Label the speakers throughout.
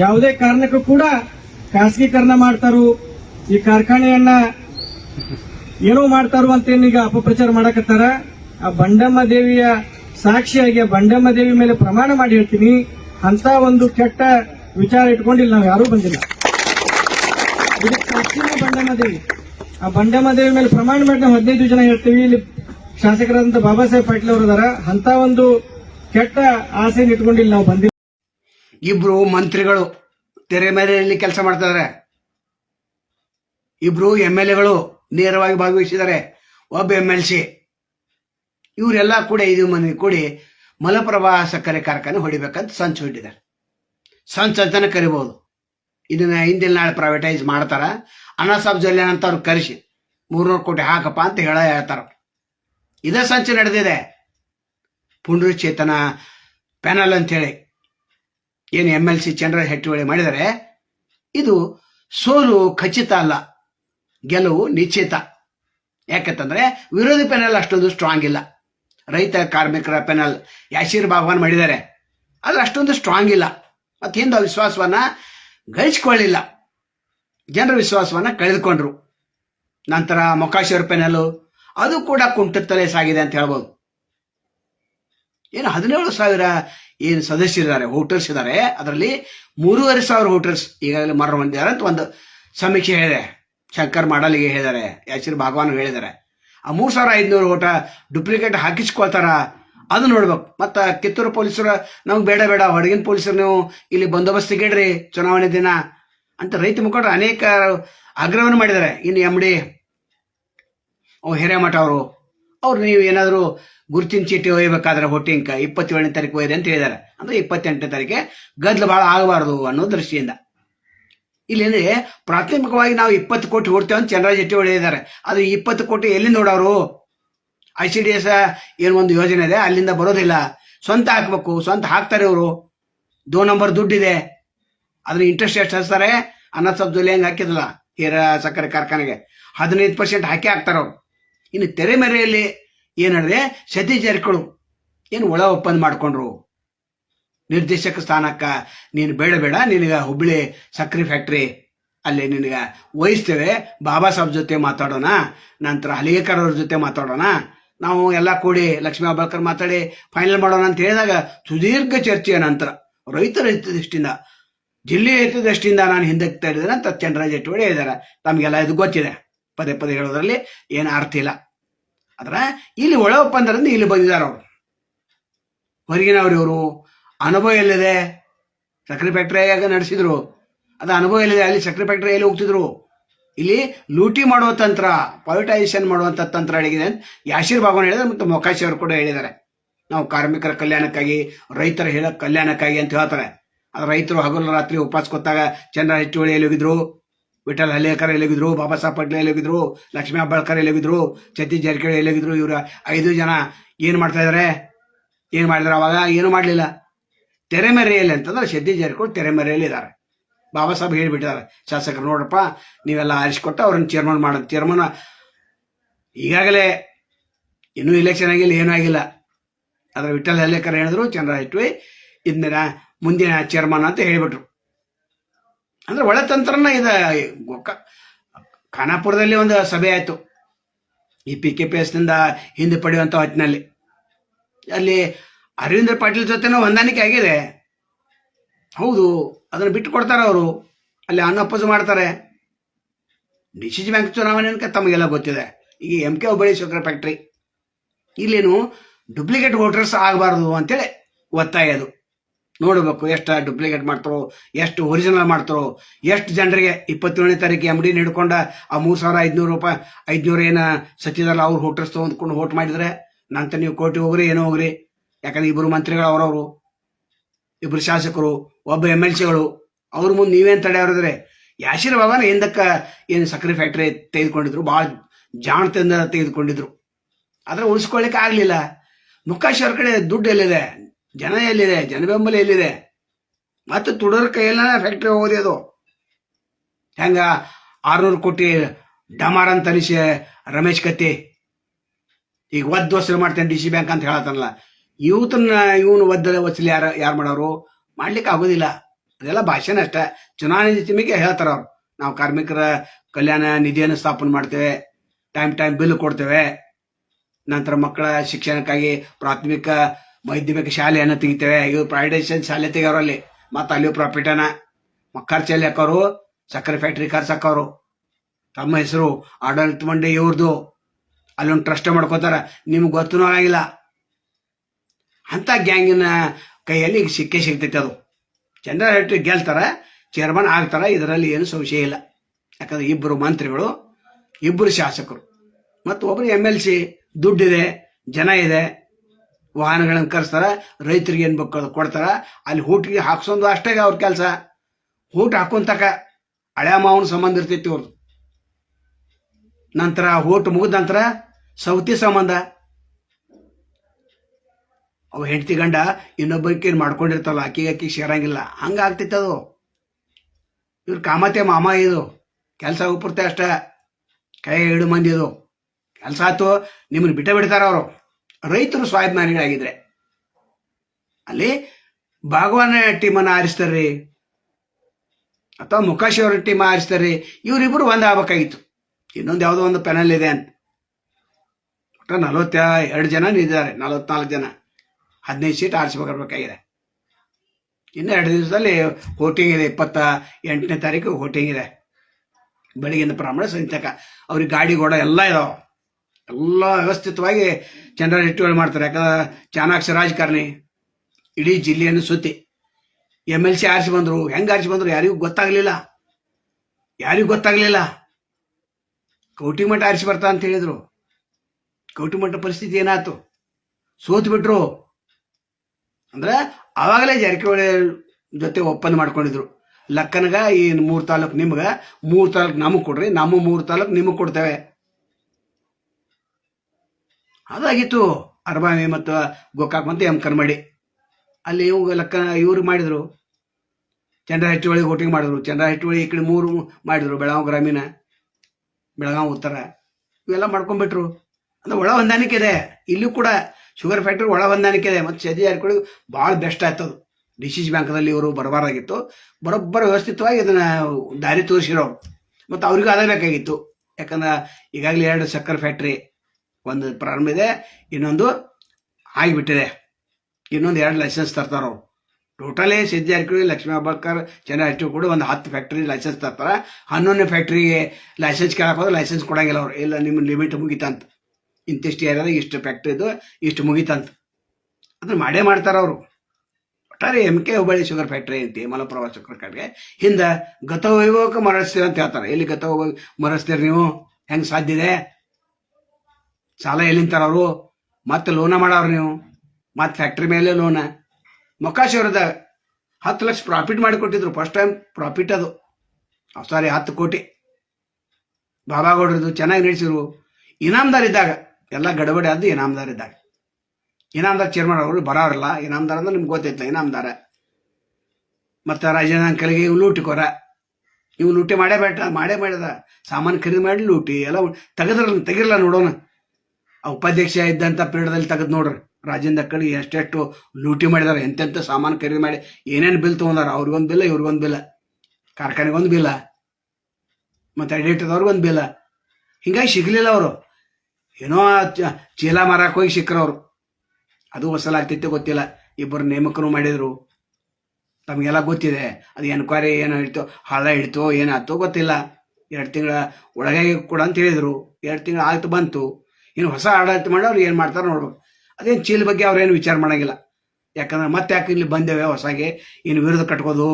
Speaker 1: ಯಾವುದೇ ಕಾರಣಕ್ಕೂ ಕೂಡ ಖಾಸಗೀಕರಣ ಮಾಡ್ತಾರು. ಈ ಕಾರ್ಖಾನೆಯನ್ನ ಏನೋ ಮಾಡ್ತಾರು ಅಂತ ಏನೀಗ ಅಪಪ್ರಚಾರ ಮಾಡಕತ್ತಾರ. ಆ ಬಂಡಮ್ಮ ದೇವಿಯ ಸಾಕ್ಷಿಯಾಗಿ ಆ ಬಂಡಮ್ಮ ದೇವಿ ಮೇಲೆ ಪ್ರಮಾಣ ಮಾಡಿ ಹೇಳ್ತೀನಿ. ಅಂತ ಒಂದು ಕೆಟ್ಟ ವಿಚಾರ ಇಟ್ಕೊಂಡಿಲ್ಲ ನಾವು, ಯಾರೂ ಬಂದಿಲ್ಲ. ಇದಕ್ಕೆ ಬಂಡಮ್ಮ ದೇವಿ. ಆ ಬಂಡಮ್ಮ ದೇವಿ ಮೇಲೆ ಪ್ರಮಾಣ ಮಾಡಿ ನಾವು ಹದಿನೈದು ಜನ ಹೇಳ್ತೀವಿ. ಇಲ್ಲಿ ಶಾಸಕರಾದಂತ ಬಾಬಾ ಸಾಹೇಬ್ ಪಾಟೀಲ್ ಅವರು ಅದಾರ ಅಂತ ಒಂದು ಕೆಟ್ಟ ಆಸೆನ ಇಟ್ಕೊಂಡಿಲ್ಲ ನಾವು ಬಂದಿಲ್ಲ.
Speaker 2: ಇಬ್ರು ಮಂತ್ರಿಗಳು ತೆರೆ ಮೇರೆಯಲ್ಲಿ ಕೆಲಸ ಮಾಡ್ತಿದ್ದಾರೆ. ಇಬ್ರು ಎಂ ಎಲ್ ಎಗಳು ನೇರವಾಗಿ ಭಾಗವಹಿಸಿದ್ದಾರೆ. ಒಬ್ಬ ಎಂ ಎಲ್ ಸಿ. ಇವರೆಲ್ಲ ಕೂಡ ಇದು ಮನೆ ಕೂಡಿ ಮಲಪ್ರಭಾ ಸಕ್ಕರೆ ಕಾರ್ಖಾನೆ ಹೊಡಿಬೇಕಂತ ಸಂಚು ಇಟ್ಟಿದ್ದಾರೆ. ಸಂಚು ಅಂತಾನೆ ಕರಿಬಹುದು ಇದನ್ನ ಹಿಂದಿನ ನಾಳೆ ಪ್ರೈವೇಟೈಸ್ ಮಾಡ್ತಾರ. ಅನಾಸಾಬ್ ಜಲ್ಯಾನ್ ಅಂತ ಅವ್ರು ಕರೆಸಿ, ಮೂರ್ನೂರು ಕೋಟಿ ಹಾಕಪ್ಪ ಅಂತ ಹೇಳ ಹೇಳ್ತಾರ. ಇದೇ ಸಂಚು ನಡೆದಿದೆ. ಪುನರುಚೇತನ ಪ್ಯಾನಲ್ ಅಂತೇಳಿ ಏನು ಎಂ ಎಲ್ ಸಿ ಚಂದ್ರ ಹೆಟ್ಟುವಳಿ ಮಾಡಿದರೆ, ಇದು ಸೋಲು ಖಚಿತ ಅಲ್ಲ, ಗೆಲುವು ನಿಶ್ಚಿತ. ಯಾಕಂತಂದ್ರೆ ವಿರೋಧಿ ಪೆನಲ್ ಅಷ್ಟೊಂದು ಸ್ಟ್ರಾಂಗ್ ಇಲ್ಲ. ರೈತ ಕಾರ್ಮಿಕರ ಪೆನಲ್ ಯಾಶೀರ್ ಬಾಬಾನ್ ಮಾಡಿದ್ದಾರೆ, ಆದ್ರೆ ಅಷ್ಟೊಂದು ಸ್ಟ್ರಾಂಗ್ ಇಲ್ಲ. ಮತ್ತೆ ಹಿಂದೆ ವಿಶ್ವಾಸವನ್ನ ಗಳಿಸ್ಕೊಳ್ಳಿಲ್ಲ. ಜನರ ವಿಶ್ವಾಸವನ್ನ ಕಳೆದುಕೊಂಡ್ರು. ನಂತರ ಮೊಕಾಶೋರ್ ಪೆನಲ್ ಅದು ಕೂಡ ಕುಂಟುತ್ತಲೇ ಸಾಗಿದೆ ಅಂತ ಹೇಳ್ಬೋದು. ಏನು ಹದಿನೇಳು ಸಾವಿರ ಏನು ಸದಸ್ಯರಿದ್ದಾರೆ ವೋಟರ್ಸ್ ಇದ್ದಾರೆ ಅದರಲ್ಲಿ ಮೂರುವರೆ ಸಾವಿರ ವೋಟರ್ಸ್ ಈಗಾಗಲೇ ಮರ ಹೊಂದಿದ್ದಾರೆ ಅಂತ ಒಂದು ಸಮೀಕ್ಷೆ ಹೇಳಿದೆ. ಶಂಕರ್ ಮಾಡಲಿಗೆ ಹೇಳಿದ್ದಾರೆ ಯಾಚಿರ್ ಭಗವಾನ್ ಹೇಳಿದ್ದಾರೆ. ಆ ಮೂರು ಸಾವಿರ ಐದುನೂರು ಓಟ ಡುಪ್ಲಿಕೇಟ್ ಹಾಕಿಸ್ಕೊಳ್ತಾರ? ಅದು ನೋಡ್ಬೇಕು. ಮತ್ತು ಕಿತ್ತೂರು ಪೊಲೀಸರು, ನಮ್ಗೆ ಬೇಡ ಬೇಡ ಹೊಡಗಿನ ಪೊಲೀಸರು ನೀವು ಇಲ್ಲಿ ಬಂದೋಬಸ್ತ್ ಇಡ್ರಿ ಚುನಾವಣೆ ದಿನ ಅಂತ ರೈತ ಮುಖಂಡರು ಅನೇಕ ಆಗ್ರಹವನ್ನು ಮಾಡಿದ್ದಾರೆ. ಇನ್ನು ಎಂ ಡಿ ಹಿರೇಮಠ ಅವರು, ಅವ್ರು ನೀವು ಏನಾದರೂ ಗುರುತಿನ ಚೀಟಿ ಒಯ್ಯಬೇಕಾದ್ರೆ ಹೊಟ್ಟಿಂಕ ಇಪ್ಪತ್ತೇಳನೇ ತಾರೀಕು ಒಯ್ಯಿರಿ ಅಂತ ಹೇಳಿದ್ದಾರೆ. ಅಂದ್ರೆ ಇಪ್ಪತ್ತೆಂಟನೇ ತಾರೀಕೆ ಗದ್ದಲು ಭಾಳ ಆಗಬಾರ್ದು ಅನ್ನೋ ದೃಷ್ಟಿಯಿಂದ. ಇಲ್ಲಿ ಪ್ರಾಥಮಿಕವಾಗಿ ನಾವು ಇಪ್ಪತ್ತು ಕೋಟಿ ಹೊಡ್ತೇವೆ ಅಂತ ಚಂದ್ರರಾಜ್ ಜೆಟ್ಟಿ ಹೇಳಿದ್ದಾರೆ. ಅದು ಇಪ್ಪತ್ತು ಕೋಟಿ ಎಲ್ಲಿಂದ ನೋಡೋರು ಐ ಸಿ ಡಿ ಎಸ್ ಏನು ಒಂದು ಯೋಜನೆ ಇದೆ, ಅಲ್ಲಿಂದ ಬರೋದಿಲ್ಲ. ಸ್ವಂತ ಹಾಕ್ಬೇಕು, ಸ್ವಂತ ಹಾಕ್ತಾರೆ ಅವರು ದೋ ನಂಬರ್ ದುಡ್ಡಿದೆ. ಅದ್ರ ಇಂಟ್ರೆಸ್ಟ್ ಎಷ್ಟು ಹಚ್ತಾರೆ? ಅನ್ನ ಸಬ್ಜುಲಿ ಹೆಂಗೆ ಹಾಕಿದಲ್ಲ ಹೀರ ಸಕ್ಕರೆ ಕಾರ್ಖಾನೆಗೆ. ಹದಿನೈದು ಪರ್ಸೆಂಟ್ ಹಾಕಿ ಹಾಕ್ತಾರೆ ಅವ್ರು. ಇನ್ನು ತೆರೆಮರೆಯಲ್ಲಿ ಏನು ಹೇಳಿದೆ ಸತೀಶ್ ಜಾರಕಿಹೊಳಿ ಏನು ಒಳ ಒಪ್ಪಂದ ಮಾಡ್ಕೊಂಡ್ರು? ನಿರ್ದೇಶಕ ಸ್ಥಾನಕ್ಕ ನೀನು ಬೇಡ ಬೇಡ, ನಿನಗೆ ಹುಬ್ಬಳ್ಳಿ ಸಕ್ಕರೆ ಫ್ಯಾಕ್ಟ್ರಿ ಅಲ್ಲಿ ನಿನಗೆ ವಹಿಸ್ತೇವೆ, ಬಾಬಾ ಸಾಹೇಬ್ ಜೊತೆ ಮಾತಾಡೋಣ, ನಂತರ ಹಲಿಗೆಕರ್ ಅವ್ರ ಜೊತೆ ಮಾತಾಡೋಣ, ನಾವು ಎಲ್ಲ ಕೂಡಿ ಲಕ್ಷ್ಮೀ ಅಬ್ಬಾಳ್ಕರ್ ಮಾತಾಡಿ ಫೈನಲ್ ಮಾಡೋಣ ಅಂತ ಹೇಳಿದಾಗ ಸುದೀರ್ಘ ಚರ್ಚೆಯ ನಂತರ ರೈತರ ಹಿತದೃಷ್ಟಿಯಿಂದ ಜಿಲ್ಲೆಯ ಹಿತದೃಷ್ಟಿಯಿಂದ ನಾನು ಹಿಂದಕ್ಕೆ ತಡೆದ್ರೆ ಅಂತ ಚಂದ್ರರಾಜ್ ಜೆಟ್ಟೋಡಿ ಹೇಳಿದ್ದಾರೆ. ತಮಗೆಲ್ಲ ಇದು ಗೊತ್ತಿದೆ. ಪದೇ ಪದೇ ಹೇಳೋದ್ರಲ್ಲಿ ಏನು ಅರ್ಥ ಇಲ್ಲ. ಆದ್ರೆ ಇಲ್ಲಿ ಒಳ ಒಪ್ಪಂದರಿಂದ ಇಲ್ಲಿ ಬಂದಿದ್ದಾರೆ ಅವರು. ಹೊರಗಿನವ್ರು ಇವರು ಅನುಭವ ಎಲ್ಲಿದೆ? ಸಕ್ಕರೆ ಫ್ಯಾಕ್ಟ್ರಿಯಾಗ ನಡೆಸಿದ್ರು. ಅದು ಅನುಭವ ಎಲ್ಲಿದೆ? ಅಲ್ಲಿ ಸಕ್ಕರೆ ಫ್ಯಾಕ್ಟ್ರಿ ಎಲ್ಲಿ ಹೋಗ್ತಿದ್ರು? ಇಲ್ಲಿ ಲೂಟಿ ಮಾಡುವ ತಂತ್ರ ಪಾಲಿಟೈಸೇಷನ್ ಮಾಡುವಂಥ ತಂತ್ರ ಅಡಗಿದೆ ಅಂತ ಯಾಶೀರ್ ಭಾಗವನ್ ಹೇಳಿದ್ರೆ ಮತ್ತು ಮೊಕಾಶಿ ಅವರು ಕೂಡ ಹೇಳಿದ್ದಾರೆ. ನಾವು ಕಾರ್ಮಿಕರ ಕಲ್ಯಾಣಕ್ಕಾಗಿ, ರೈತರ ಹೇಳ ಕಲ್ಯಾಣಕ್ಕಾಗಿ ಅಂತ ಹೇಳ್ತಾರೆ. ಅದು ರೈತರು ಹಗಲು ರಾತ್ರಿ ಉಪವಾಸ ಕೊತ್ತಾಗ ಚಂದ್ರ ಹೆಚ್ಚುವಳಿಯಲ್ಲಿ ಹೋಗಿದ್ರು. ವಿಠಲ್ ಹಲ್ಲೇಕರ್ ಎಲ್ಲಿಗಿದ್ರು, ಬಾಬಾ ಸಾಹೇಬ್ ಪಟ್ಲೆ ಎಲ್ಲಿಗಿದ್ರು, ಲಕ್ಷ್ಮೀ ಅಬ್ಬಾಳ್ಕರ್ ಎಲ್ಲಿಗಿದ್ರು ಸತೀಶ್ ಜಾರಕಿಹೊಳಿ ಎಲ್ಲಿ ಹೋಗಿದ್ರು ಇವ್ರ ಐದು ಜನ ಏನು ಮಾಡ್ತಾ ಇದಾರೆ? ಏನು ಮಾಡಿದ್ರು ಅವಾಗ? ಏನು ಮಾಡಲಿಲ್ಲ. ತೆರೆಮರೆಯಲ್ಲಿ ಅಂತಂದ್ರೆ ಸತೀಶ್ ಜಾರಕಿಹೊಳಿ ತೆರೆಮರೆಯಲ್ಲಿ ಇದ್ದಾರೆ ಬಾಬಾ ಸಾಹೇಬ್ ಹೇಳಿಬಿಟ್ಟಿದ್ದಾರೆ, ಶಾಸಕರು ನೋಡಪ್ಪ ನೀವೆಲ್ಲ ಆರಿಸ್ಕೊಟ್ಟು ಅವ್ರನ್ನ ಚೇರ್ಮನ್ ಮಾಡೋದು ಚೇರ್ಮನ್ ಈಗಾಗಲೇ ಇನ್ನೂ ಇಲೆಕ್ಷನ್ ಆಗಿಲ್ಲ, ಏನೂ ಆಗಿಲ್ಲ. ಆದರೆ ವಿಠಲ್ ಹಲ್ಲೇಕರ್ ಹೇಳಿದ್ರು, ಚಂದ್ರ ಇಟ್ವಿ ಇದನ್ನ ಮುಂದಿನ ಚೇರ್ಮನ್ ಅಂತ ಹೇಳಿಬಿಟ್ರು. ಅಂದ್ರೆ ಒಳತಂತ್ರನ ಇದು ಖಾನಾಪುರದಲ್ಲಿ ಒಂದು ಸಭೆ ಆಯಿತು. ಈ ಪಿ ಕೆ ಪಿ ಎಸ್ನಿಂದ ಹಿಂದೆ ಪಡೆಯುವಂಥ ಹೊತ್ತಿನಲ್ಲಿ. ಅಲ್ಲಿ ಅರವಿಂದ್ರ ಪಾಟೀಲ್ ಜೊತೆನೂ ಹೊಂದಾಣಿಕೆ ಆಗಿದೆ. ಹೌದು, ಅದನ್ನು ಬಿಟ್ಟು ಕೊಡ್ತಾರೆ ಅವರು. ಅಲ್ಲಿ ಅನ್ಅಪ್ಪೋಸ್ ಮಾಡ್ತಾರೆ. ಡಿ ಸಿ ಜಿ ಬ್ಯಾಂಕ್ ಚುನಾವಣೆ ಅನ್ಕ ತಮಗೆಲ್ಲ ಗೊತ್ತಿದೆ. ಈಗ ಎಂ ಕೆ ಹುಬ್ಬಳ್ಳಿ ಶುಕ್ರ ಫ್ಯಾಕ್ಟ್ರಿ ಇಲ್ಲೇನು ಡುಪ್ಲಿಕೇಟ್ ವೋಟರ್ಸ್ ಆಗಬಾರ್ದು ಅಂತೇಳಿ ಒತ್ತಾಯ ಅದು. ನೋಡಬೇಕು ಎಷ್ಟು ಡುಪ್ಲಿಕೇಟ್ ಮಾಡ್ತಾರೋ, ಎಷ್ಟು ಒರಿಜಿನಲ್ ಮಾಡ್ತಾರೋ, ಎಷ್ಟು ಜನರಿಗೆ ಇಪ್ಪತ್ತೇಳನೇ ತಾರೀಕು ಎಂ ಡಿ ಹಿಡ್ಕೊಂಡ ಆ ಮೂರು ಸಾವಿರ ಐದುನೂರು ರೂಪಾಯಿ, ಐದುನೂರು ಏನು ಸಚಿದಲ್ಲ ಅವ್ರು ವೋಟರ್ಸ್ ತೊಗೊಂಡ್ಕೊಂಡು ವೋಟ್ ಮಾಡಿದ್ರೆ, ನಂತರ ನೀವು ಕೋಟಿ ಹೋಗ್ರಿ, ಏನೋ ಹೋಗ್ರಿ. ಯಾಕಂದ್ರೆ ಇಬ್ಬರು ಮಂತ್ರಿಗಳು ಅವರವರು ಇಬ್ಬರು ಶಾಸಕರು, ಒಬ್ಬ ಎಂ ಎಲ್ ಸಿಗಳು ಅವ್ರ ಮುಂದೆ ನೀವೇನು ತಡೆಯವ್ರಿದ್ರೆ ಯಾಶಿರ ಬಾಬಾನ ಹಿಂದಕ್ಕೆ ಏನು ಸಕ್ಕರೆ ಫ್ಯಾಕ್ಟ್ರಿ ತೆಗೆದುಕೊಂಡಿದ್ರು ಭಾಳ ಜಾಣತೆಯಿಂದ ತೆಗೆದುಕೊಂಡಿದ್ರು. ಆದರೆ ಉಳಿಸ್ಕೊಳ್ಳಿಕ್ಕೆ ಆಗಲಿಲ್ಲ. ಮುಖಾಶ್ ಅವ್ರ ಕಡೆ ದುಡ್ಡು ಎಲ್ಲಿದೆ? ಜನ ಎಲ್ಲಿದೆ? ಜನಬೆಂಬಲ ಎಲ್ಲಿದೆ? ಮತ್ತೆ ತುಡರ್ ಕೈಯಲ್ಲ ಫ್ಯಾಕ್ಟ್ರಿ ಹೋಗೋದು ಅದು ಹೆಂಗ? ಆರ್ನೂರು ಕೋಟಿ ಡಮಾರ್ ಅಂತ ಅನಿಸಿ ರಮೇಶ್ ಕತ್ತಿ. ಈಗ ಒದ್ದು ವಸೂಲಿ ಮಾಡ್ತೇನೆ ಡಿ ಸಿ ಬ್ಯಾಂಕ್ ಅಂತ ಹೇಳತ್ತನಲ್ಲ. ಇವತ್ತನ್ನ ಇವನು ಒದ್ದ ವಸೂಲಿ ಯಾರು ಯಾರು ಮಾಡೋರು? ಮಾಡ್ಲಿಕ್ಕೆ ಆಗೋದಿಲ್ಲ. ಅದೆಲ್ಲ ಭಾಷೆನ ಅಷ್ಟೇ. ಚುನಾವಣೆ ತಿಮಿಗೆ ಹೇಳ್ತಾರ ಅವ್ರು. ನಾವು ಕಾರ್ಮಿಕರ ಕಲ್ಯಾಣ ನಿಧಿಯನ್ನು ಸ್ಥಾಪನೆ ಮಾಡ್ತೇವೆ. ಟೈಮ್ ಟೈಮ್ ಬಿಲ್ ಕೊಡ್ತೇವೆ. ನಂತರ ಮಕ್ಕಳ ಶಿಕ್ಷಣಕ್ಕಾಗಿ ಪ್ರಾಥಮಿಕ ಮಾಧ್ಯಮಿಕ ಶಾಲೆಯನ್ನು ತೆಗಿತೇವೆ. ಇವ್ರು ಪ್ರೈವೇಟೈಸೇಷನ್ ಶಾಲೆ ತೆಗಿಯೋರಲ್ಲಿ. ಮತ್ತೆ ಅಲ್ಲಿ ಪ್ರಾಫಿಟನ ಖರ್ಚಲ್ಲಿ ಹಾಕೋರು, ಸಕ್ಕರೆ ಫ್ಯಾಕ್ಟ್ರಿ ಖರ್ಚು ಹಾಕೋರು ತಮ್ಮ ಹೆಸರು ಆಡಳಿತ ಮಂಡಳಿ ಇವ್ರದ್ದು ಅಲ್ಲೊಂದು ಟ್ರಸ್ಟ್ ಮಾಡ್ಕೋತಾರ. ನಿಮ್ಗೆ ಗೊತ್ತೂ ಆಗಿಲ್ಲ. ಅಂತ ಗ್ಯಾಂಗಿನ ಕೈಯಲ್ಲಿ ಈಗ ಸಿಕ್ಕೇ ಸಿಗ್ತೈತೆ ಅದು. ಜನರಲ್ ಸೆಕ್ರೆಟರಿ ಗೆಲ್ತಾರ ಚೇರ್ಮನ್ ಆಗ್ತಾರ. ಇದರಲ್ಲಿ ಏನು ಸಂಶಯ ಇಲ್ಲ. ಯಾಕಂದ್ರೆ ಇಬ್ಬರು ಮಂತ್ರಿಗಳು ಇಬ್ಬರು ಶಾಸಕರು. ಮತ್ತು ಒಬ್ಬರು ಎಂ ಎಲ್ ಸಿ ದುಡ್ಡಿದೆ, ಜನ ಇದೆ. ವಾಹನಗಳನ್ನು ಕರೆಸ್ತಾರ, ರೈತರಿಗೆ ಏನ್ ಬೇಕು ಅದು ಕೊಡ್ತಾರ. ಅಲ್ಲಿ ಹೂಟಿಗೆ ಹಾಕ್ಸೋದು ಅಷ್ಟೇ ಅವ್ರ ಕೆಲಸ. ಹೂಟ್ ಹಾಕೊಂತಕ ಹಳೆ ಮಾವನ ಸಂಬಂಧ ಇರ್ತೈತಿ ಅವ್ರದ್ದು ನಂತರ ಹೋಟ್ ಮುಗಿದ ನಂತರ ಸೌತಿ ಸಂಬಂಧ. ಅವ ಹೆಂಡತಿ ಗಂಡ ಇನ್ನೊಬ್ಬಕ್ಕೆ ಮಾಡ್ಕೊಂಡಿರ್ತಾವಲ್ಲ ಆಕಿಗೆ ಆಕಿಗೆ ಸೇರಂಗಿಲ್ಲ. ಹಂಗೆ ಆಗ್ತೈತೆ ಅದು. ಇವ್ರ ಕಾಮತೆ ಮಾಮ ಇದು. ಕೆಲಸ ಉಪುರ್ತೆ ಅಷ್ಟೇ. ಕೈ ಹಿಡು ಮಂದಿ ಇದು. ಕೆಲಸ ಆಯ್ತು ನಿಮ್ಮನ್ನು ಬಿಟ್ಟ ಬಿಡ್ತಾರ ಅವರು. ರೈತರು ಸ್ವಾಭಿಮಾನಿಗಳಾಗಿದ್ರೆ ಅಲ್ಲಿ ಭಾಗವನ ಟೀಮನ್ನು ಆರಿಸ್ತಾರ್ರಿ ಅಥವಾ ಮುಖಾಶಿ ಅವರ ಟೀಮ್ ಆರಿಸ್ತಾರ್ರಿ ಇವರಿಬ್ಬರು ಒಂದ್ ಆಗ್ಬೇಕಾಗಿತ್ತು ಇನ್ನೊಂದು ಯಾವುದೋ ಒಂದು ಪೆನಲ್ ಇದೆ ಅಂತ. ಒಟ್ಟು ನಲವತ್ತ ಎರಡು ಜನ ಇದ್ದಾರೆ, ನಲವತ್ನಾಲ್ಕು ಜನ. ಹದಿನೈದು ಸೀಟ್ ಆರಿಸ್ಬೇಕಾಗಿದೆ ಇನ್ನು ಎರಡು ದಿವಸದಲ್ಲಿ ವೋಟಿಂಗ್ ಇದೆ, ಇಪ್ಪತ್ತ ಎಂಟನೇ ತಾರೀಕು ವೋಟಿಂಗ್ ಇದೆ. ಬೆಳಗಿನ ಪ್ರಮಾಣ ಸಂತಕ ಅವ್ರಿಗೆ ಗಾಡಿ ಗೋಡ ಎಲ್ಲ ಇದಾವೆ. ಎಲ್ಲ ವ್ಯವಸ್ಥಿತವಾಗಿ ಜನರ ಇಟ್ಟುಗಳು ಮಾಡ್ತಾರೆ. ಯಾಕಂದ್ರೆ ಚಾಣಾಕ್ಷ ರಾಜಕಾರಣಿ ಇಡೀ ಜಿಲ್ಲೆಯನ್ನು ಸುತ್ತಿ ಎಂ ಎಲ್ ಸಿ ಆರಿಸಿ ಬಂದರು. ಹೆಂಗೆ ಆರಿಸಿ ಬಂದರು ಯಾರಿಗೂ ಗೊತ್ತಾಗಲಿಲ್ಲ. ಯಾರಿಗೂ ಗೊತ್ತಾಗಲಿಲ್ಲ. ಕೌಟಿಮಠ ಆರಿಸಿ ಬರ್ತಾ ಅಂತ ಹೇಳಿದ್ರು. ಕೌಟಿಮಠ ಪರಿಸ್ಥಿತಿ ಏನಾಯ್ತು? ಸೋತು ಬಿಟ್ರು. ಅಂದ್ರೆ ಆವಾಗಲೇ ಜಾರಕಿಹೊಳಿ ಜೊತೆ ಒಪ್ಪಂದ ಮಾಡ್ಕೊಂಡಿದ್ರು. ಲಕ್ಕನಗ, ಈ ಮೂರು ತಾಲೂಕು ನಿಮ್ಗೆ, ಮೂರು ತಾಲೂಕು ನಮಗೆ ಕೊಡ್ರಿ, ನಮ್ಮ ಮೂರು ತಾಲೂಕು ನಿಮಗೆ ಕೊಡ್ತೇವೆ. ಅದಾಗಿತ್ತು. ಅರಬಾಮಿ ಮತ್ತು ಗೋಕಾಕ್ ಮತ್ತು ಎಂ ಕರ್ಮಡಿ. ಅಲ್ಲಿ ಇವು ಲೆಕ್ಕ ಇವ್ರು ಮಾಡಿದ್ರು. ಚಂದ್ರ ಹೆಚ್ಚುವಳಿ ವೋಟಿಂಗ್ ಮಾಡಿದ್ರು. ಚಂದ್ರ ಹೆಚ್ಚುವಳಿ ಈ ಕಡೆ ಮೂರು ಮಾಡಿದ್ರು. ಬೆಳಗಾವಿ ಗ್ರಾಮೀಣ, ಬೆಳಗಾವಿ ಉತ್ತರ. ಇವೆಲ್ಲ ಮಾಡ್ಕೊಂಡ್ಬಿಟ್ರು. ಅಂದ್ರೆ ಒಳ ಹೊಂದಾಣಿಕೆ ಇದೆ. ಇಲ್ಲೂ ಕೂಡ ಶುಗರ್ ಫ್ಯಾಕ್ಟ್ರಿ ಒಳ ಹೊಂದಾಣಿಕೆ ಇದೆ. ಮತ್ತು ಸದಿ ಜಾರಕಿಹೊಳಿ ಭಾಳ ಬೆಸ್ಟ್ ಆಯ್ತದು. ಅದು ಡಿ ಸಿ ಸಿ ಬ್ಯಾಂಕ್ದಲ್ಲಿ ಇವರು ಬರಬಾರಾಗಿತ್ತು ಬರೋಬ್ಬರ ವ್ಯವಸ್ಥಿತವಾಗಿ ಇದನ್ನ ದಾರಿ ತೋರಿಸಿರೋ ಮತ್ತು ಅವ್ರಿಗೂ ಆದಾಯ ಬೇಕಾಗಿತ್ತು. ಯಾಕಂದ್ರೆ ಈಗಾಗಲೇ ಎರಡು ಸಕ್ಕರೆ ಫ್ಯಾಕ್ಟ್ರಿ ಒಂದು ಪ್ರಾರಂಭ ಇದೆ, ಇನ್ನೊಂದು ಆಗಿಬಿಟ್ಟಿದೆ. ಇನ್ನೊಂದು ಎರಡು ಲೈಸೆನ್ಸ್ ತರ್ತಾರೆ ಅವ್ರು. ಟೋಟಲಿ ಸಿದ್ಧ ಜಾರಕಿಹೊಳಿ ಲಕ್ಷ್ಮೀ ಹೆಬ್ಬಾಳ್ಕರ್ ಚೆನ್ನಾಗಿ ಕೂಡ ಒಂದು ಹತ್ತು ಫ್ಯಾಕ್ಟ್ರಿ ಲೈಸೆನ್ಸ್ ತರ್ತಾರೆ. ಹನ್ನೊಂದು ಫ್ಯಾಕ್ಟ್ರಿಗೆ ಲೈಸೆನ್ಸ್ ಕೇಳಕ್ಕೆ ಹೋದ್ರೆ ಲೈಸೆನ್ಸ್ ಕೊಡಂಗಿಲ್ಲ ಅವ್ರು. ಇಲ್ಲ, ನಿಮ್ಮ ಲಿಮಿಟ್ ಮುಗಿತಂತ. ಇಂತಿಷ್ಟು ಏರಿಯಾದಾಗ ಇಷ್ಟು ಫ್ಯಾಕ್ಟ್ರಿದು ಇಷ್ಟು ಮುಗಿತಂತ. ಅದನ್ನ ಮಾಡೇ ಮಾಡ್ತಾರ ಅವರು. ಒಟ್ಟಾರೆ M K Hubballi sugar factory ಐತಿ ಮಲಪ್ರಭಾ ಶುಗರ್ ಫ್ಯಾಕ್ಟ್ರಿ ಹಿಂದೆ ಗತ ವೈಭವಕ್ಕೆ ಮರಳಿಸ್ತೀರ ಅಂತ ಹೇಳ್ತಾರೆ. ಎಲ್ಲಿ ಗತ ವೈಭವ ಮರಳಿಸ್ತೀರಿ ನೀವು? ಹೆಂಗೆ ಸಾಧ್ಯ ಇದೆ? ಸಾಲ ಎಲ್ಲಿಂತಾರ ಅವರು? ಮತ್ತೆ ಲೋನ ಮಾಡವ್ರು ನೀವು? ಮತ್ತೆ ಫ್ಯಾಕ್ಟ್ರಿ ಮೇಲೆ ಲೋನ ಮೊಕ್ಕಾಶಿವರದ ಹತ್ತು ಲಕ್ಷ ಪ್ರಾಫಿಟ್ ಮಾಡಿ ಕೊಟ್ಟಿದ್ರು. ಫಸ್ಟ್ ಟೈಮ್ ಪ್ರಾಫಿಟ್ ಅದು. ಸಾರಿ ಹತ್ತು ಕೋಟಿ. ಬಾಬಾಗೌಡ್ರದ್ದು ಚೆನ್ನಾಗಿ ನಡೆಸಿದ್ರು. ಇನಾಮದಾರ್ ಇದ್ದಾಗ, ಎಲ್ಲ ಗಡಬಡಿ ಆದ್ದು ಇನಾಮದಾರ್ ಇದ್ದಾಗ. ಇನಾಮದಾರ್ ಚೇರ್ಮನ್ ಅವರು ಬರೋರಲ್ಲ ಇನಾಮದಾರ ಅಂದ್ರೆ ನಿಮ್ಗೆ ಗೊತ್ತೈತ ಇನಾಮದಾರ. ಮತ್ತು ರಾಜೇಂದ್ರ ಅಂಕಲ್ಗೆ ಇವ್ ಲೂಟಿಕೋರ. ಇವು ಲೂಟಿ ಮಾಡೇ ಬೇಟ ಮಾಡೇ ಮಾಡಿದ. ಸಾಮಾನು ಖರೀದಿ ಮಾಡಿ ಲೂಟಿ, ಎಲ್ಲ ತೆಗೆದ್ರಲ್ಲ ತೆಗಿರಲ್ಲ ನೋಡೋಣ ಉಪಾಧ್ಯಕ್ಷ ಇದ್ದಂಥ ಪೀರಿಯಡ್ದಲ್ಲಿ ತೆಗೆದು ನೋಡ್ರಿ. ರಾಜೇಂದ್ರ ಕಡೆ ಎಷ್ಟೆಷ್ಟು ಲೂಟಿ ಮಾಡಿದಾರೆ ಎಂತೆಂಥ ಸಾಮಾನು ಖರೀದಿ ಮಾಡಿ, ಏನೇನು ಬಿಲ್ ತೊಗೊಂಡಾರ, ಅವ್ರಿಗೊಂದು ಬಿಲ್ಲ, ಇವ್ರಿಗೊಂದು ಬಿಲ್ಲ. ಕಾರ್ಖಾನೆಗೊಂದು ಬಿಲ್ಲ. ಮತ್ತು ಎಡಿಟದವ್ರಿಗೊಂದು ಬಿಲ್ಲ. ಹಿಂಗಾಗಿ ಸಿಗ್ಲಿಲ್ಲ ಅವರು. ಏನೋ ಚೀಲ ಮಾರಕ್ಕೆ ಹೋಗಿ ಸಿಕ್ಕರವ್ರು. ಅದು ವಸಲಾಗ್ತಿತ್ತು ಗೊತ್ತಿಲ್ಲ. ಇಬ್ಬರು ನೇಮಕನು ಮಾಡಿದ್ರು. ತಮಗೆಲ್ಲ ಗೊತ್ತಿದೆ. ಅದು ಎನ್ಕ್ವೈರಿ ಏನು ಹಿಡ್ತು ಹಳ ಇಡ್ತೋ ಏನಾಯ್ತೋ ಗೊತ್ತಿಲ್ಲ. ಎರಡು ತಿಂಗಳ ಒಳಗೆ ಕೂಡ ಅಂತ ಹೇಳಿದರು. ಎರಡು ತಿಂಗಳು ಆಯ್ತು ಬಂತು. ಇನ್ನು ಹೊಸ ಆಡಳಿತ ಮಾಡಿ ಅವ್ರು ಏನು ಮಾಡ್ತಾರೆ ನೋಡ್ಬೇಕು ಅದೇನು ಚೀಲ ಬಗ್ಗೆ ಅವ್ರೇನು ವಿಚಾರ ಮಾಡಂಗಿಲ್ಲ. ಯಾಕಂದ್ರೆ ಮತ್ತೆ ಯಾಕೆ ಇಲ್ಲಿ ಬಂದೇವೆ ಹೊಸಾಗೆ? ಇನ್ನು ವಿರುದ್ಧ ಕಟ್ಕೋದು.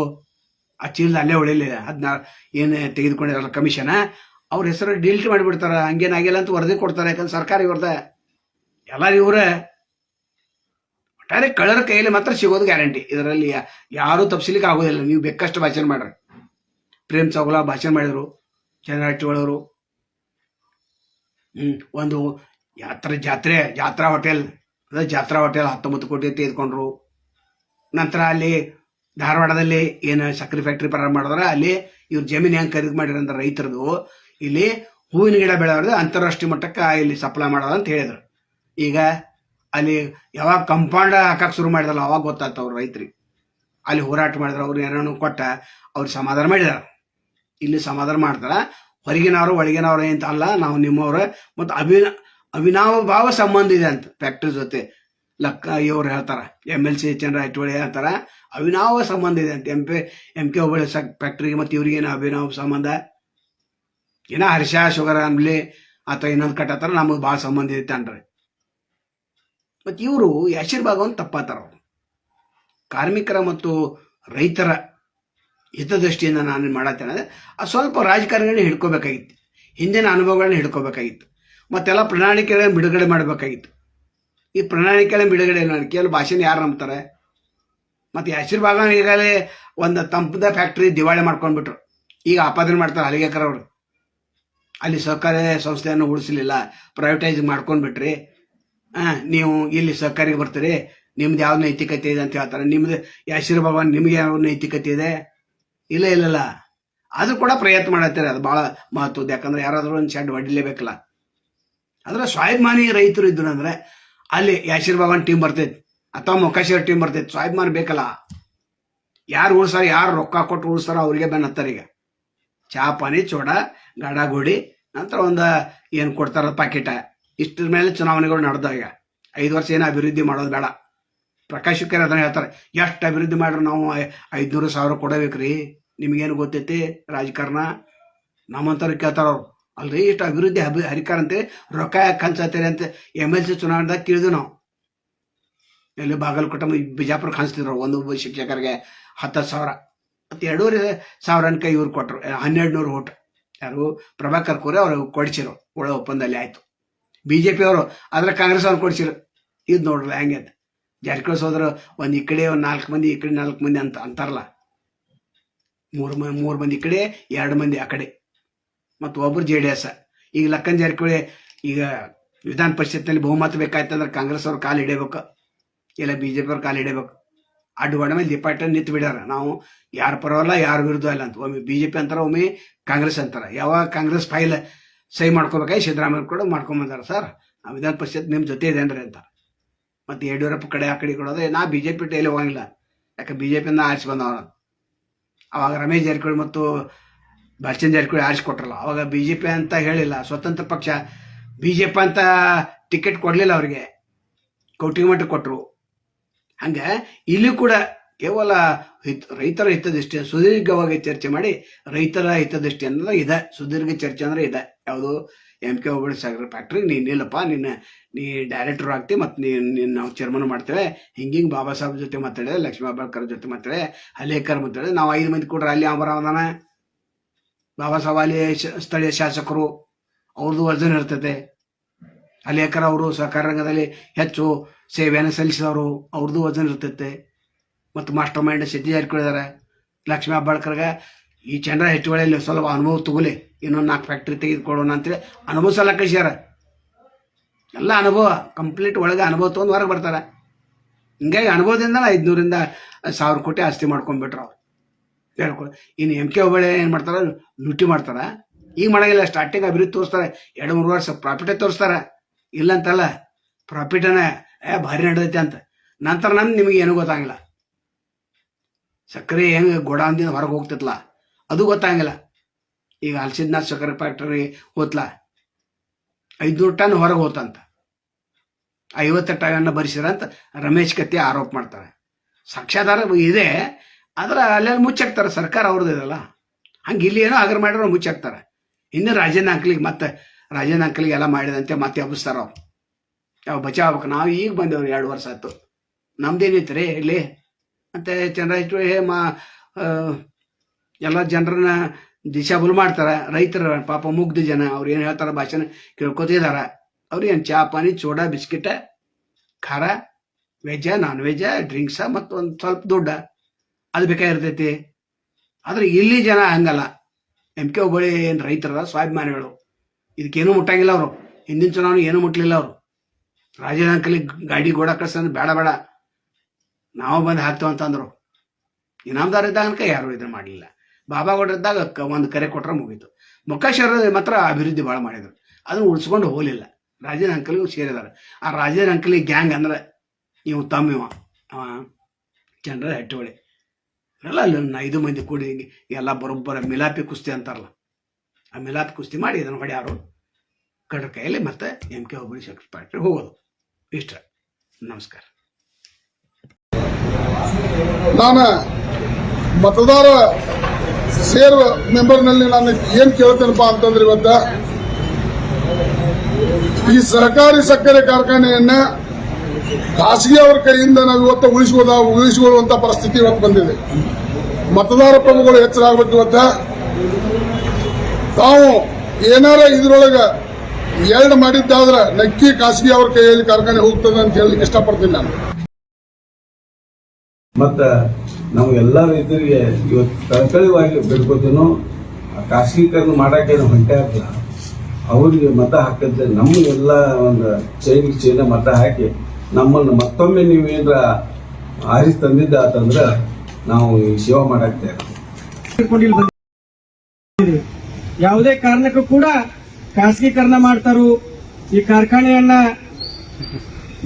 Speaker 2: ಆ ಚೀಲದ ಅಲ್ಲೇ ಉಳಿಲಿಲ್ಲ ಅದನ್ನ ಏನು ತೆಗೆದುಕೊಂಡಿರಲ್ಲ ಕಮಿಷನ ಅವ್ರ ಹೆಸರು ಡಿಲೀಟ್ ಮಾಡಿಬಿಡ್ತಾರ. ಹಂಗೇನಾಗಿಲ್ಲ ಅಂತ ವರದಿ ಕೊಡ್ತಾರೆ. ಯಾಕಂದ್ರೆ ಸರ್ಕಾರ ಇವ್ರದ ಎಲ್ಲ ಇವರೇ. ಒಟ್ಟಾರೆ ಕಳ್ಳರ ಕೈಯಲ್ಲಿ ಮಾತ್ರ ಸಿಗೋದು ಗ್ಯಾರಂಟಿ ಇದರಲ್ಲಿ ಯಾರೂ ತಪ್ಪಿಸ್ಲಿಕ್ಕೆ ಆಗೋದಿಲ್ಲ. ನೀವು ಬೇಕಷ್ಟು ಭಾಷಣ ಮಾಡ್ರಿ. ಪ್ರೇಮ್ ಚೌಗಲ ಭಾಷಣ ಮಾಡಿದ್ರು. ಚಂದ್ರಾಟಿ ಒಳವರು ಹ್ಞೂ ಒಂದು ಯಾತ್ರೆ, ಜಾತ್ರೆ, ಜಾತ್ರಾ ಹೋಟೆಲ್. ಅದೇ ಜಾತ್ರಾ ಹೋಟೆಲ್ ಹತ್ತೊಂಬತ್ತು ಕೋಟಿ ತೆಗೆದುಕೊಂಡ್ರು ನಂತರ ಅಲ್ಲಿ ಧಾರವಾಡದಲ್ಲಿ ಏನು ಸಕ್ಕರೆ ಫ್ಯಾಕ್ಟ್ರಿ ಪ್ರಾರಂಭ ಮಾಡಿದ್ರೆ, ಅಲ್ಲಿ ಇವ್ರು ಜಮೀನು ಹೆಂಗೆ ಖರೀದಿ ಮಾಡಿರಂತ ರೈತರದು. ಇಲ್ಲಿ ಹೂವಿನ ಗಿಡ ಬೆಳೆದ್ರೆ ಅಂತಾರಾಷ್ಟ್ರೀಯ ಮಟ್ಟಕ್ಕೆ ಇಲ್ಲಿ ಸಪ್ಲೈ ಮಾಡೋದು ಅಂತ ಹೇಳಿದ್ರು. ಈಗ ಅಲ್ಲಿ ಯಾವಾಗ ಕಂಪೌಂಡ್ ಹಾಕಕ್ಕೆ ಶುರು ಮಾಡಿದಲ್ಲ, ಅವಾಗ ಗೊತ್ತಾಯ್ತು ಅವ್ರು ರೈತರಿಗೆ. ಅಲ್ಲಿ ಹೋರಾಟ ಮಾಡಿದ್ರು, ಅವ್ರು ಏನೇನೋ ಕೊಟ್ಟ ಅವ್ರು ಸಮಾಧಾನ ಮಾಡಿದಾರ. ಇಲ್ಲಿ ಸಮಾಧಾನ ಮಾಡ್ತಾರೆ. ಹೊರಗಿನವರು, ಒಳಗಿನವ್ರು ಅಂತ ಅಲ್ಲ, ನಾವು ನಿಮ್ಮವರು. ಮತ್ತು ಅಭಿನ ಅವಿನಾವ ಭಾವ ಸಂಬಂಧ ಇದೆ ಅಂತ. ಫ್ಯಾಕ್ಟ್ರಿ ಜೊತೆ ಲಕ್ಕ ಇವ್ರು ಹೇಳ್ತಾರ ಎಂ ಎಲ್ ಸಿ ಚಂದ್ರ ರಾಯಚೋಳಿ ಹೇಳ್ತಾರ, ಅವಿನಾವ ಸಂಬಂಧ ಇದೆ ಅಂತ. M P M K Hubballi ಫ್ಯಾಕ್ಟ್ರಿಗೆ ಮತ್ತು ಇವ್ರಿಗೇನು ಅಭಿನವ ಸಂಬಂಧ? ಏನೋ ಹರ್ಷ, ಶುಗರ್, ಅನ್ಲಿ ಅಥವಾ ಇನ್ನೊಂದು ಕಟ್ಟತ್ತಾರ ನಮಗೆ ಭಾಳ ಸಂಬಂಧ ಇದೆ ಅನ್ರಿ. ಮತ್ತು ಇವರು ಯಾಶೀರ್ ಭಾಗವನ್ನು ತಪ್ಪಾತಾರ ಅವರು. ಕಾರ್ಮಿಕರ ಮತ್ತು ರೈತರ ಹಿತದೃಷ್ಟಿಯಿಂದ ನಾನು ಮಾಡತ್ತೇನೆ ಆ ಸ್ವಲ್ಪ ರಾಜಕಾರಣಿಗಳನ್ನ ಹಿಡ್ಕೋಬೇಕಾಗಿತ್ತು. ಹಿಂದಿನ ಅನುಭವಗಳನ್ನ ಹಿಡ್ಕೋಬೇಕಾಗಿತ್ತು. ಮತ್ತೆಲ್ಲ ಪ್ರಣಾಳಿಕೆಗಳನ್ನು ಬಿಡುಗಡೆ ಮಾಡಬೇಕಾಗಿತ್ತು. ಈ ಪ್ರಣಾಳಿಕೆಗಳನ್ನು ಬಿಡುಗಡೆ ಮಾಡಿ ಕೇವಲ ಭಾಷೆನ ಯಾರು ನಂಬ್ತಾರೆ? ಮತ್ತು ಭಾಗ ಈಗಾಗಲೇ ಒಂದು ತಂಪದ ಫ್ಯಾಕ್ಟ್ರಿ ದಿವಾಳಿ ಮಾಡ್ಕೊಂಡ್ಬಿಟ್ರು. ಈಗ ಆಪಾದನೆ ಮಾಡ್ತಾರೆ ಹಲಿಗೆಕರ್ ಅವರು. ಅಲ್ಲಿ ಸಹಕಾರಿ ಸಂಸ್ಥೆಯನ್ನು ಉಳಿಸಲಿಲ್ಲ. ಪ್ರೈವೇಟೈಸ್ ಮಾಡ್ಕೊಂಡ್ಬಿಟ್ರಿ. ಹಾಂ, ನೀವು ಇಲ್ಲಿ ಸಹಕಾರಿಗೆ ಬರ್ತೀರಿ. ನಿಮ್ದು ಯಾವ ನೈತಿಕತೆ ಇದೆ ಅಂತ ಹೇಳ್ತಾರೆ. ನಿಮ್ದು ಯಾಶೀರ್ ಭಗವಾನ್ ನಿಮ್ಗೆ ಯಾವ ನೈತಿಕತೆ ಇದೆ? ಇಲ್ಲ ಇಲ್ಲಲ್ಲ ಅದು ಕೂಡ ಪ್ರಯತ್ನ ಮಾಡತ್ತಾರೆ. ಅದು ಭಾಳ ಮಹತ್ವದ ಯಾಕಂದ್ರೆ ಯಾರಾದರೂ ಒಂದು ಶೆಡ್ ಹೊಡಿಲೇಬೇಕಲ್ಲ ಅಂದ್ರೆ ಸ್ವಾಭಿಮಾನಿ ರೈತರು ಇದ್ರು ಅಂದ್ರೆ ಅಲ್ಲಿ ಯಾಶೀರ್ ಭಗವಾನ್ ಟೀಮ್ ಬರ್ತೈತಿ, ಅಥವಾ ಮೊಕಾಶಿರ್ ಟೀಮ್ ಬರ್ತೈತಿ ಸ್ವಾಭಿಮಾನ ಬೇಕಲ್ಲ? ಯಾರು ಉಳಿಸ್ತಾರ, ಯಾರು ರೊಕ್ಕ ಕೊಟ್ಟು ಉಳಿಸ್ತಾರ ಅವ್ರಿಗೆ ಬೆನ್ನ ಹತ್ತಾರ ಈಗ. ಚಾಪಾನಿ ಚೋಡ ಗಾಡ ಗೋಡಿ, ನಂತರ ಒಂದು ಏನು ಕೊಡ್ತಾರ ಪಾಕಿಟ ಇಷ್ಟರ ಮೇಲೆ ಚುನಾವಣೆಗಳು ನಡೆದ ಈಗ. ಐದು ವರ್ಷ ಏನು ಅಭಿವೃದ್ಧಿ ಮಾಡೋದು ಬೇಡ. ಪ್ರಕಾಶ್ ಶುಕ್ರ ಅದನ್ನ ಹೇಳ್ತಾರೆ, ಎಷ್ಟು ಅಭಿವೃದ್ಧಿ ಮಾಡ್ರಿ ನಾವು ಐದ್ನೂರು ಸಾವಿರ ಕೊಡಬೇಕ್ರಿ. ನಿಮಗೇನು ಗೊತ್ತೈತಿ ರಾಜಕಾರಣ? ನಮ್ಮಂತವ್ರಿಗೆ ಕೇಳ್ತಾರ ಅವ್ರು. ಅಲ್ರಿ ಇಷ್ಟು ಅಭಿವೃದ್ಧಿ ಅಭಿ ಹರಿಕಾರ ಅಂತೇಳಿ ರೊಕ್ಕ ಯಾಕೆ ಹಂಚತ್ತೀರಿ ಅಂತ ಎಂ ಎಲ್ ಸಿ ಚುನಾವಣೆದಾಗ ಕೇಳಿದ್ವಿ ನಾವು. ಎಲ್ಲಿ ಬಾಗಲಕೋಟೆ ಬಿಜಾಪುರ ಕಾಣಿಸ್ತಿದ್ರು ಒಂದು ಶಿಕ್ಷಕರಿಗೆ ಹತ್ತು ಸಾವಿರ. ಮತ್ತು ಎರಡೂವರೆ ಸಾವಿರ ಅನ್ಕ ಇವ್ರು ಕೊಟ್ಟರು ಹನ್ನೆರಡು ನೂರು ಓಟ್ ಯಾರು? ಪ್ರಭಾಕರ್ ಕೋರೆ ಅವರು ಕೊಡಿಸಿರು ಒಳ ಒಪ್ಪಂದಲ್ಲಿ ಆಯ್ತು. ಬಿ ಜೆ ಪಿ ಅವರು ಆದ್ರೆ ಕಾಂಗ್ರೆಸ್ ಅವ್ರು ಕೊಡಿಸಿರು. ಇದು ನೋಡ್ರಲ್ಲ ಹೆಂಗೆ ಅಂತ. ಜಾರಕಿಹೊಳಿ ಸೋದರು ಒಂದು ಈ ಕಡೆ ಒಂದು ನಾಲ್ಕು ಮಂದಿ, ಈ ಕಡೆ ನಾಲ್ಕು ಮಂದಿ ಅಂತ ಅಂತಾರಲ್ಲ. ಮೂರು ಮೂರು ಮಂದಿ ಈ ಕಡೆ, ಎರಡು ಮಂದಿ ಆ ಕಡೆ. ಮತ್ತು ಒಬ್ರು ಜೆ ಡಿ ಎಸ್. ಈಗ ಲಕ್ಕನ್ ಜಾರಕಿಹೊಳಿ ಈಗ ವಿಧಾನ ಪರಿಷತ್ನಲ್ಲಿ ಬಹುಮತ ಬೇಕಾಯ್ತಂದ್ರೆ ಕಾಂಗ್ರೆಸ್ ಅವ್ರು ಕಾಲು ಹಿಡಿಬೇಕು ಇಲ್ಲ ಬಿ ಜೆ ಪಿ ಅವ್ರು ಕಾಲು ಹಿಡಿಬೇಕು ಅಡ್ಡು ಮೇಲೆ ದಿಪಾಟ ನಿಂತು ಬಿಡ್ಯಾರ. ನಾವು ಯಾರ ಪರವಲ್ಲ ಯಾರ ವಿರುದ್ಧ ಇಲ್ಲ ಅಂತ. ಒಮ್ಮೆ ಬಿ ಜೆ ಪಿ ಅಂತಾರೆ, ಒಮ್ಮೆ ಕಾಂಗ್ರೆಸ್ ಅಂತಾರ. ಯಾವಾಗ ಕಾಂಗ್ರೆಸ್ ಫೈಲ್ ಸಹಿ ಮಾಡ್ಕೋಬೇಕಾಗಿ ಸಿದ್ದರಾಮಯ್ಯ ಕೂಡ ಮಾಡ್ಕೊಂಬಂದಾರ ಸರ್ ಆ ವಿಧಾನ ಪರಿಷತ್ ನಿಮ್ಮ ಜೊತೆ ಇದೇನ್ರಿ ಅಂತ. ಮತ್ತು ಯಡಿಯೂರಪ್ಪ ಕಡೆ ಆ ಕಡೆ ಕೊಡೋದು ನಾ ಬಿ ಜೆ ಪಿ ಟೈಲಿ ಹೋಗಂಗಿಲ್ಲ. ಯಾಕೆ ಬಿ ಜೆ ಪಿಯಿಂದ ಆರಿಸಿ ಬಂದವ್ರ? ಅವಾಗ ರಮೇಶ್ ಜಾರಕಿಹೊಳಿ ಮತ್ತು ಬಾಲಚಂದ್ರ ಜಾರಕಿಹೊಳಿ ಆರಿಸಿ ಕೊಟ್ರಲ್ಲ ಅವಾಗ ಬಿ ಜೆ ಪಿ ಅಂತ ಹೇಳಿಲ್ಲ, ಸ್ವತಂತ್ರ ಪಕ್ಷ. ಬಿ ಜೆ ಪಿ ಅಂತ ಟಿಕೆಟ್ ಕೊಡಲಿಲ್ಲ ಅವರಿಗೆ. ಮಟ್ಟ ಕೊಟ್ಟರು ಹಂಗೆ ಇಲ್ಲಿ ಕೂಡ ಕೇವಲ ರೈತರ ಹಿತದೃಷ್ಟಿ, ಸುದೀರ್ಘವಾಗಿ ಚರ್ಚೆ ಮಾಡಿ ರೈತರ ಹಿತದೃಷ್ಟಿ ಅನ್ನೋದು ಇದೆ. ಸುದೀರ್ಘ ಚರ್ಚೆ ಅಂದ್ರೆ ಇದೆ. ಯಾವುದು ಎಂ ಕೆ ಹೋಬಳಿ ಸಾಗರ ಫ್ಯಾಕ್ಟ್ರಿ ನೀನು ನಿಲ್ಲಪ್ಪ ನಿನ್ನ, ನೀ ಡೈರೆಕ್ಟರ್ ಆಗ್ತಿ ಮತ್ತು ನೀ ನಿನ್ನ ನಾವು ಚೇರ್ಮನ್ ಮಾಡ್ತೇವೆ. ಹಿಂಗೆ ಹಿಂಗೆ ಬಾಬಾ ಸಾಹೇಬ್ ಜೊತೆ ಮಾತಾಡಿದೆ, ಲಕ್ಷ್ಮೀ ಹೆಬ್ಬಾಳ್ಕರ್ ಜೊತೆ ಮಾತಾಡಿದೆ, ಹಲೇಕರ್ ಮಾತಾಡಿದೆ. ನಾವು ಐದು ಮಂದಿ ಕೊಡ್ರೆ ಅಲ್ಲಿ ಅವರಾವದಾನ ಬಾಬಾ ಸಾಹೇಬ್ ಸ್ಥಳೀಯ ಶಾಸಕರು, ಅವ್ರದ್ದು ವಜನ್ ಇರ್ತದೆ. ಅನೇಕರ ಅವರು ಸಹಕಾರ ರಂಗದಲ್ಲಿ ಹೆಚ್ಚು ಸೇವೆಯನ್ನು ಸಲ್ಲಿಸಿದವರು, ಅವ್ರದ್ದು ವಜನ್ ಇರ್ತೈತೆ. ಮತ್ತು ಮಾಸ್ಟರ್ ಮೈಂಡ್ ಸಿದ್ಧಿ ಜಾರಕಿಹೊಳಿ ಇದಾರೆ ಲಕ್ಷ್ಮೀ ಅಬ್ಬಾಳ್ಕರ್ಗೆ ಈ ಚಂದ್ರ ಹೆಚ್ಚುವಳಿಯಲ್ಲಿ ಸ್ವಲ್ಪ ಅನುಭವ ತಗೊಲಿ ಇನ್ನೊಂದು ನಾಲ್ಕು ಫ್ಯಾಕ್ಟ್ರಿ ತೆಗೆದುಕೊಳ್ಳೋಣ ಅಂತೇಳಿ ಅನುಭವ ಸಲ ಕಳಿಸ್ಯಾರ. ಎಲ್ಲ ಅನುಭವ, ಕಂಪ್ಲೀಟ್ ಒಳಗೆ ಅನುಭವ ತೊಗೊಂಡು ಹೊರಗೆ ಬರ್ತಾರೆ. ಹಿಂಗಾಗಿ ಅನುಭವದಿಂದ ಐದುನೂರಿಂದ ಸಾವಿರ ಕೋಟಿ ಆಸ್ತಿ ಮಾಡ್ಕೊಂಡ್ಬಿಟ್ರು ಅವ್ರು. ಹೇಳ್ಕೊ ಇನ್ನು ಎಂ ಕೆ ಹುಬ್ಬಳ್ಳಿ ಏನು ಮಾಡ್ತಾರೆ? ಲೂಟಿ ಮಾಡ್ತಾರೆ. ಈಗ ಮಾಡೋಂಗಿಲ್ಲ ಸ್ಟಾರ್ಟಿಂಗ್ ಅಭಿವೃದ್ಧಿ ತೋರಿಸ್ತಾರೆ. ಎರಡು, ಮೂರು ವರ್ಷ ಪ್ರಾಫಿಟೇ ತೋರಿಸ್ತಾರೆ. ಇಲ್ಲ ಅಂತಲ್ಲ ಪ್ರಾಫಿಟನೇ ಏ, ಭಾರಿ ನಡೆದೈತೆ ಅಂತ. ನಂತರ ನಮ್ಗೆ ನಿಮಗೆ ಏನೂ ಗೊತ್ತಾಗಿಲ್ಲ. ಸಕ್ಕರೆ ಹೆಂಗೆ ಗೋಡಾನ್ದಿಂದ ಹೊರಗೆ ಹೋಗ್ತಿತ್ತಲ್ಲ ಅದು ಗೊತ್ತಾಗಿಲ್ಲ. ಈಗ ಹಲಸಿದ್ನಾಥ್ ಸಕ್ಕರೆ ಫ್ಯಾಕ್ಟರಿ ಹೋತ್ಲ? ಐದ್ನೂರು ಟನ್ ಹೊರಗೆ ಹೋತಂತ. ಐವತ್ತು ಟನ್ ಭರಿಸಿರಂತ ರಮೇಶ್ ಕತ್ತಿ ಆರೋಪ ಮಾಡ್ತಾರೆ. ಸಾಕ್ಷ್ಯಾಧಾರ ಇದೆ. ಆದ್ರೆ ಅಲ್ಲೆಲ್ಲಿ ಮುಚ್ಚಾಕ್ತಾರೆ, ಸರ್ಕಾರ ಅವ್ರದ್ದು ಇದಲ್ಲ. ಹಂಗೆ ಇಲ್ಲಿ ಏನೋ ಆಗ್ರ ಮಾಡಿರೋ ಮುಚ್ಚಾಕ್ತಾರೆ. ಇನ್ನು ರಾಜೇನ ಅಂಕಲಿಗೆ ಮತ್ತೆ ರಾಜೇನ ಅಂಕಲಿಗೆ ಎಲ್ಲ ಮಾಡಿದಂತೆ ಮತ್ತೆ ಹಬ್ಬಿಸ್ತಾರ ಅವ್ರು. ಯಾವ ಬಚಾವ್ಬೇಕು ನಾವು ಈಗ ಬಂದೇವ್ರಿ ಎರಡು ವರ್ಷ ಆಯ್ತು. ನಮ್ದೇನೈತಿ ರೀ ಇಲ್ಲಿ? ಮತ್ತೆ ಹೇ ಮಾ ಎಲ್ಲ ಜನರನ್ನ ದಿಶಾಬುಲ್ ಮಾಡ್ತಾರೆ. ರೈತರ ಪಾಪ ಮುಗ್ಧ ಜನ, ಅವ್ರು ಏನು ಹೇಳ್ತಾರೆ ಭಾಷಣ ಕೇಳ್ಕೊತಿದಾರ. ಅವ್ರು ಏನು ಚಾ, ಪಾನಿ ಚೋಡ ಬಿಸ್ಕಿಟ, ಖಾರ, ವೆಜ್ಜ, ನಾನ್ ವೆಜ್ಜ, ಡ್ರಿಂಕ್ಸ ಮತ್ತು ಒಂದು ಸ್ವಲ್ಪ ದುಡ್ಡ. ಅದು ಬೇಕಾಗಿರ್ತೈತಿ. ಆದ್ರೆ ಇಲ್ಲಿ ಜನ ಹಂಗಲ್ಲ. ಎಂ ಕೆ ಹೋಬಳಿ ಏನು ರೈತರ ಸ್ವಾಭಿಮಾನಿಗಳು. ಇದಕ್ಕೇನು ಮುಟ್ಟಂಗಿಲ್ಲ ಅವರು. ಹಿಂದಿನ ಚುನಾವಣೆ ಏನು ಮುಟ್ಲಿಲ್ಲ ಅವರು. ರಾಜಧಾನಿ ಗಾಡಿ ಗೋಡ ಕಳ್ಸಂದ್ರೆ ಬೇಡ ಬೇಡ. ನಾವು ಬಂದು ಹಾಕ್ತೇವೆ ಅಂತಂದ್ರು ಇನಾಮದಾರ ಇದ್ದಾಗ ಯಾರು ಇದನ್ನ ಮಾಡಲಿಲ್ಲ. ಬಾಬಾಗೌಡ ಇದ್ದಾಗ ಒಂದು ಕರೆ ಕೊಟ್ರೆ ಮುಗೀತು. ಮೊಕ್ಕೇಶ್ವರ ಮಾತ್ರ ಅಭಿವೃದ್ಧಿ ಭಾಳ ಮಾಡಿದ್ರು. ಅದನ್ನು ಉಳಿಸ್ಕೊಂಡು ಹೋಗಲಿಲ್ಲ. ರಾಜೇಂದ್ರ ಅಂಕಲಿಗೂ ಸೇರಿದ್ದಾರೆ ಆ ರಾಜೇಂದ್ರ ಅಂಕಲಿ ಗ್ಯಾಂಗ್ ಅಂದ್ರೆ ನೀವು ತಮ್ಮ ಇವ ಜನರ ಚಂದ್ರ ಹಟ್ಟಿಹೊಳಿ ಎಲ್ಲ ಅಲ್ಲಿ ಐದು ಮಂದಿ ಕೂಡಿ ಎಲ್ಲ ಬರೋಬ್ಬರ ಮಿಲಾಪಿ ಕುಸ್ತಿ ಅಂತಾರಲ್ಲ, ಆ ಮಿಲಾಪಿ ಕುಸ್ತಿ ಮಾಡಿ ಇದನ್ನು ಹೊಡೆಯಾರು. ಕಡ್ರ ಕೈಯಲ್ಲಿ ಮತ್ತೆ ಎಂ ಕೆ ಹೋಬಳಿ ಶಕ್ತಿ ಹೋಗೋದು. ಇಷ್ಟ. ನಮಸ್ಕಾರ.
Speaker 3: ನಾನು ಮತದಾರ ಸೇರುವ ಮೆಂಬರ್ನಲ್ಲಿ ನಾನು ಏನು ಕೇಳ್ತೇನಪ್ಪ ಅಂತಂದ್ರೆ ಇವತ್ತ ಈ ಸಹಕಾರಿ ಸಕ್ಕರೆ ಕಾರ್ಖಾನೆಯನ್ನ ಖಾಸಗಿ ಅವರ ಕೈಯಿಂದ ನಾವು ಇವತ್ತು ಉಳಿಸಿಕೊಳ್ಳ ಉಳಿಸಿಕೊಳ್ಳುವಂತಹ ಪರಿಸ್ಥಿತಿ ಇವತ್ತು ಬಂದಿದೆ. ಮತದಾರ ಪ್ರಮುಖರು ಎಚ್ಚರಾಗಬೇಕು ಇವತ್ತ ತಾವು ಏನಾರ ಇದ್ರೊಳಗ ಎರಡು ಮಾಡಿದ್ದಾದ್ರೆ ನಕ್ಕಿ ಖಾಸಗಿ ಅವ್ರ ಕೈಯಲ್ಲಿ ಕಾರ್ಖಾನೆ ಹೋಗ್ತದೆ ಅಂತ ಹೇಳಲಿಕ್ಕೆ ಇಷ್ಟಪಡ್ತೀನಿ ನಾನು.
Speaker 4: ಮತ್ತ ನಾವು ಎಲ್ಲ ರೈತರಿಗೆ ಇವತ್ತು ಕಳಕಳಿವಾಗಿ ಬೇಡ್ಕೋತೀನೋ ಖಾಸಗೀಕರಣ ಮಾಡಕ್ಕೇನು ಹೊಂಟೆ ಆಗಲ್ಲ ಅವರಿಗೆ ಮತ ಹಾಕಿದ್ರೆ ನಮ್ಮ ಎಲ್ಲ ಒಂದು ಚೈನಿಗೆ ಚೈನ ಮತ ಹಾಕಿ ನಮ್ಮನ್ನು ಮತ್ತೊಮ್ಮೆ ನೀವೇನ್ರ ಆರಿಸಿ ತಂದಿದ್ದ ಆತಂದ್ರೆ ನಾವು ಈ
Speaker 1: ಶಿವ ಬಂದಿದ್ದೀವಿ ಯಾವುದೇ ಕಾರಣಕ್ಕೂ ಕೂಡ ಖಾಸಗೀಕರಣ ಮಾಡ್ತಾರು. ಈ ಕಾರ್ಖಾನೆಯನ್ನ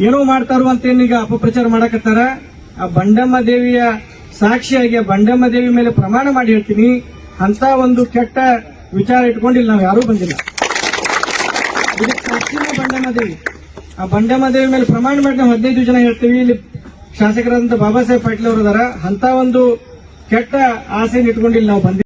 Speaker 1: ಏನೋ ಮಾಡ್ತಾರು ಅಂತ ಏನೀಗ ಅಪಪ್ರಚಾರ ಮಾಡಕತ್ತಾರ? ಆ ಬಂಡಮ್ಮ ದೇವಿಯ ಸಾಕ್ಷಿಯಾಗಿ ಬಂಡಮ್ಮ ದೇವಿ ಮೇಲೆ ಪ್ರಮಾಣ ಮಾಡಿ ಹೇಳ್ತೀನಿ. ಅಂತ ಒಂದು ಕೆಟ್ಟ ವಿಚಾರ ಇಟ್ಕೊಂಡಿಲ್ಲ ನಾವು ಯಾರೂ ಬಂದಿಲ್ಲ. ಇದಕ್ಕೆ ಬಂಡಮ್ಮ ದೇವಿ. ಆ ಬಂಡೆ ಮಾದೇವಿ ಮೇಲೆ ಪ್ರಮಾಣ ಮಾಡಿ ನಾವು ಹದಿನೈದು ಜನ ಹೇಳ್ತೀವಿ. ಇಲ್ಲಿ ಶಾಸಕರಾದಂತ ಬಾಬಾ ಸಾಹೇಬ್ ಪಾಟೀಲ್ ಅವರು ಅದಾರ ಅಂತ ಒಂದು ಕೆಟ್ಟ ಆಸೆಯನ್ನು ಇಟ್ಕೊಂಡು ಇಲ್ಲಿ ನಾವು ಬಂದಿಲ್ಲ